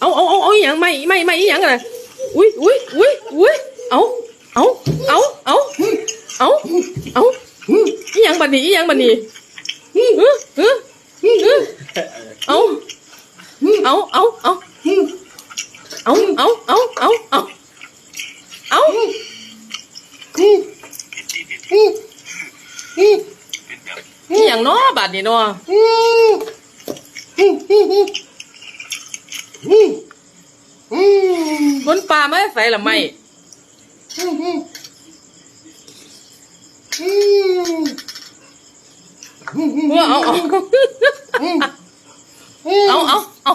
เอาเอาเอาเอาอหย่างไม่ไม่ไม่อหย่างอะไรอุ้ยอุ้ยอุ้ยอุ้ยเอาเอาเอาเอาเอาเอาอหย่างบัดนี้อหย่างบัดนี้เออเออเออเอาเอาเอาเอาเอาเอาเอาเอาเอาเอาอหย่างเนาะบัดนี้เนาะ บนป่าไม่ใส่ละไม่เออเอาเอาเอาเอาเอา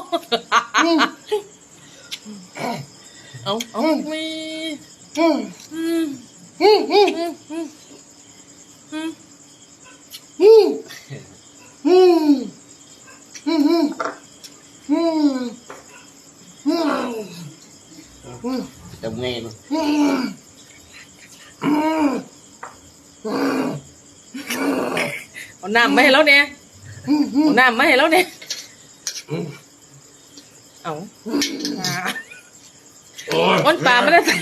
เอาเอาไม่อืม อืมอืมอืมจะเงนเอาน้ำมาให้แล้วเนี่ยเอาน้ำมาให้แล้วเนี่ยเอาวันป่าไม่ได้ใส่